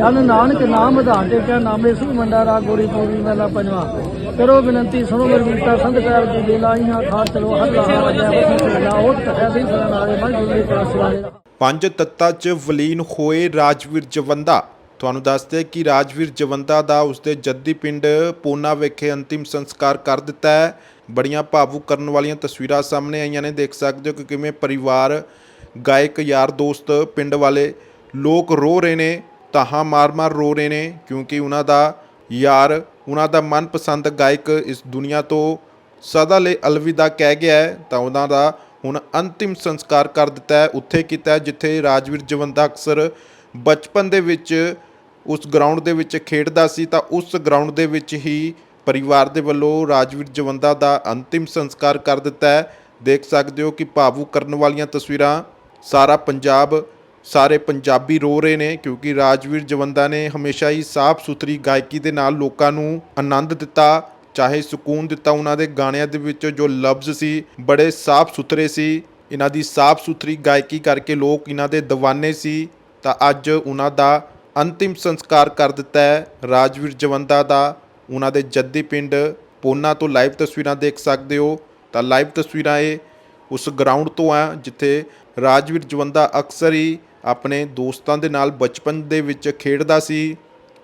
ਜਨ ਨਾਨਕ ਨਾਮ ਵਧਾਣ ਤੇ ਕਿਆ ਨਾਮੇ ਸੁਖ ਮੰਡਾਰਾ ਗੋਰੀ ਪੂਰੀ ਮਹਿਲਾ ਪੰਜਵਾ। ਕਰੋ ਬੇਨਤੀ, ਸੁਣੋ ਮੇਰੀ ਸੰਤ ਕਰ ਦੀ ਬੇਲਾਈਆਂ ਖਾਰ ਚਲੋ ਹਰ ਰਹਾ ਵਜਿਆ ਬਖਸ਼ ਲਾ ਦੀ ਸਰਨ ਆਵੇ ਮਨ ਜੁਲੀ ਕਰਾ ਪੰਜ ਤੱਤਾਂ 'ਚ ਵਲੀਨ ਹੋਏ ਰਾਜਵੀਰ ਜਵੰਦਾ। ਤੁਹਾਨੂੰ ਦੱਸਦੇ ਕਿ ਰਾਜਵੀਰ ਜਵੰਦਾ ਦਾ ਉਸਦੇ ਜੱਦੀ ਪਿੰਡ ਪੋਨਾ ਵਿਖੇ ਅੰਤਿਮ ਸੰਸਕਾਰ ਕਰ ਦਿੱਤਾ ਹੈ। ਬੜੀਆਂ ਭਾਵੁਕ ਕਰਨ ਵਾਲੀਆਂ ਤਸਵੀਰਾਂ ਸਾਹਮਣੇ ਆਈਆਂ ਨੇ। ਦੇਖ ਸਕਦੇ ਹੋ ਕਿ ਕਿਵੇਂ ਪਰਿਵਾਰ, ਗਾਇਕ, ਯਾਰ, ਦੋਸਤ, ਪਿੰਡ ਵਾਲੇ ਲੋਕ ਰੋ ਰਹੇ ਨੇ। ਤਾਹਾਂ ਮਾਰ-ਮਾਰ ਰੋ ਰਹੇ ਨੇ ਕਿਉਂਕਿ ਉਹਨਾਂ ਦਾ ਯਾਰ, ਉਹਨਾਂ ਦਾ ਮਨਪਸੰਦ ਗਾਇਕ ਇਸ ਦੁਨੀਆ ਤੋਂ ਸਦਾ ਲਈ ਅਲਵਿਦਾ ਕਹਿ ਗਿਆ ਹੈ, ਤਾਂ ਉਹਨਾਂ ਦਾ ਹੁਣ ਅੰਤਿਮ ਸੰਸਕਾਰ ਕਰ ਦਿੱਤਾ ਹੈ, ਉੱਥੇ ਕੀਤਾ ਜਿੱਥੇ ਰਾਜਵੀਰ ਜਵੰਦਾ ਅਕਸਰ ਬਚਪਨ ਦੇ ਵਿੱਚ ਉਸ ਗਰਾਊਂਡ ਦੇ ਵਿੱਚ ਖੇਡਦਾ ਸੀ, ਤਾਂ ਉਸ ਗਰਾਊਂਡ ਦੇ ਵਿੱਚ ਹੀ ਪਰਿਵਾਰ ਦੇ ਵੱਲੋਂ ਰਾਜਵੀਰ ਜਵੰਦਾ ਦਾ ਅੰਤਿਮ ਸੰਸਕਾਰ ਕਰ ਦਿੱਤਾ ਹੈ। ਦੇਖ ਸਕਦੇ ਹੋ ਕਿ ਭਾਵੁਕ ਕਰਨ ਵਾਲੀਆਂ ਤਸਵੀਰਾਂ ਸਾਰਾ ਪੰਜਾਬ ਸਾਰੇ ਪੰਜਾਬੀ ਰੋ ਰਹੇ ਨੇ ਕਿਉਂਕਿ ਰਾਜਵੀਰ ਜਵੰਦਾ ਨੇ ਹਮੇਸ਼ਾ ਹੀ ਸਾਫ਼ ਸੁਥਰੀ ਗਾਇਕੀ ਦੇ ਨਾਲ ਲੋਕਾਂ ਨੂੰ ਆਨੰਦ ਦਿੱਤਾ, ਚਾਹੇ ਸਕੂਨ ਦਿੱਤਾ ਉਹਨਾਂ ਦੇ ਗਾਣਿਆਂ ਦੇ ਵਿੱਚ, ਜੋ ਲਫ਼ਜ਼ ਸੀ, ਬੜੇ ਸਾਫ਼ ਸੁਥਰੇ ਸੀ। ਇਹਨਾਂ ਦੀ ਸਾਫ਼ ਸੁਥਰੀ ਗਾਇਕੀ ਕਰਕੇ ਲੋਕ ਇਹਨਾਂ ਦੇ دیਵਾਨੇ ਸੀ। ਤਾਂ ਅੱਜ ਉਹਨਾਂ ਦਾ ਅੰਤਿਮ ਸੰਸਕਾਰ ਕਰ ਦਿੱਤਾ ਹੈ ਰਾਜਵੀਰ ਜਵੰਦਾ ਦਾ। ਉਹਨਾਂ ਦੇ ਜੱਦੀ ਪਿੰਡ ਪੋਨਾ ਤੋਂ ਲਾਈਵ ਤਸਵੀਰਾਂ ਦੇਖ ਸਕਦੇ ਹੋ। ਤਾਂ ਲਾਈਵ ਤਸਵੀਰਾਂ ਇਹ ਉਸ ਗਰਾਊਂਡ ਤੋਂ ਆ, ਜਿੱਥੇ ਰਾਜਵੀਰ ਜਵੰਦਾ ਅਕਸਰ ਹੀ ਆਪਣੇ ਦੋਸਤਾਂ ਦੇ ਨਾਲ ਬਚਪਨ ਦੇ ਵਿੱਚ ਖੇਡਦਾ ਸੀ।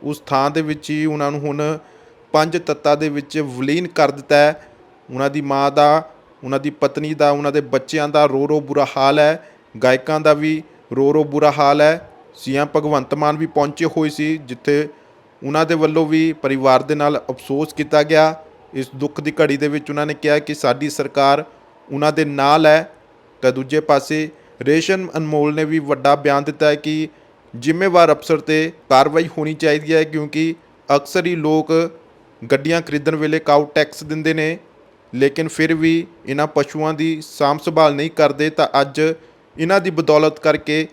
ਉਸ ਥਾਂ ਦੇ ਵਿੱਚ ਹੀ ਉਹਨਾਂ ਨੂੰ ਹੁਣ ਪੰਜ ਤੱਤਾਂ ਦੇ ਵਿੱਚ ਵਿਲੀਨ ਕਰ ਦਿੱਤਾ ਹੈ। ਉਹਨਾਂ ਦੀ ਮਾਂ ਦਾ, ਉਹਨਾਂ ਦੀ ਪਤਨੀ ਦਾ, ਉਹਨਾਂ ਦੇ ਬੱਚਿਆਂ ਦਾ ਰੋ ਰੋ ਬੁਰਾ ਹਾਲ ਹੈ। ਗਾਇਕਾਂ ਦਾ ਵੀ ਰੋ ਰੋ ਬੁਰਾ ਹਾਲ ਹੈ। ਸੀਐਮ ਭਗਵੰਤ ਮਾਨ ਵੀ ਪਹੁੰਚੇ ਹੋਏ ਸੀ, ਜਿੱਥੇ ਉਹਨਾਂ ਦੇ ਵੱਲੋਂ ਵੀ ਪਰਿਵਾਰ ਦੇ ਨਾਲ ਅਫਸੋਸ ਕੀਤਾ ਗਿਆ। ਇਸ ਦੁੱਖ ਦੀ ਘੜੀ ਦੇ ਵਿੱਚ ਉਹਨਾਂ ਨੇ ਕਿਹਾ ਕਿ ਸਾਡੀ ਸਰਕਾਰ ਉਹਨਾਂ ਦੇ ਨਾਲ ਹੈ। ਤਾਂ ਦੂਜੇ ਪਾਸੇ, ਰੇਸ਼ਮ ਅਨਮੋਲ ਨੇ ਵੀ ਵੱਡਾ ਬਿਆਨ ਦਿੱਤਾ ਹੈ ਕਿ ਜ਼ਿੰਮੇਵਾਰ ਅਫਸਰ ਤੇ ਕਾਰਵਾਈ ਹੋਣੀ ਚਾਹੀਦੀ ਹੈ ਕਿਉਂਕਿ ਅਕਸਰ ਹੀ ਲੋਕ ਗੱਡੀਆਂ ਖਰੀਦਣ ਵੇਲੇ ਕਾਊ ਟੈਕਸ ਦਿੰਦੇ ਨੇ। ਲੇਕਿਨ ਫਿਰ ਵੀ ਇਹਨਾਂ ਪਸ਼ੂਆਂ ਦੀ ਸਾਂਭ ਸੰਭਾਲ ਨਹੀਂ ਕਰਦੇ ਤਾਂ ਅੱਜ ਇਹਨਾਂ ਦੀ ਬਦੌਲਤ ਕਰਕੇ,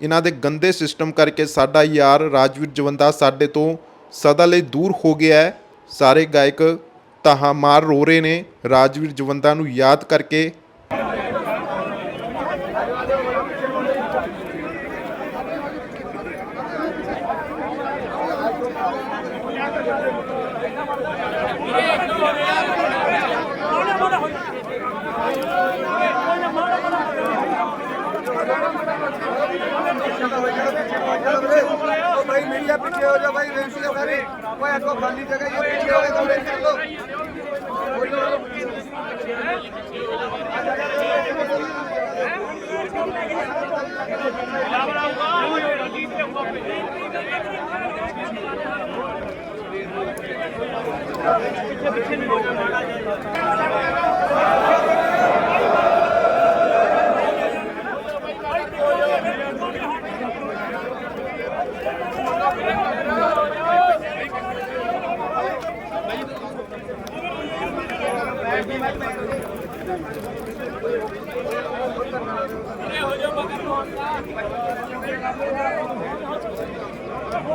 ਇਹਨਾਂ ਦੇ ਗੰਦੇ ਸਿਸਟਮ ਕਰਕੇ ਸਾਡਾ ਯਾਰ ਰਾਜਵੀਰ ਜਵੰਦਾ ਸਾਡੇ ਤੋਂ ਸਦਾ ਲਈ ਦੂਰ ਹੋ ਗਿਆ ਹੈ। ਸਾਰੇ ਗਾਇਕ ਤਾਹਾਂ ਮਾਰ ਰੋ ਰਹੇ ਨੇ ਰਾਜਵੀਰ ਜਵੰਦਾ ਨੂੰ ਯਾਦ ਕਰਕੇ ओ भाई मीडिया पीछे हो जाओ भाई वेंसी हो सारे कोई आपको खाली जगह ये पीछे हो गए तो ਪਿੱਛੇ ਪਿੱਛੇ ਨਹੀਂ ਹੋ। ਜਾਣਾ ਹੋ ਜਾਓ ਬਕਰ ਮੋਹਨ ਸਾਹਿਬ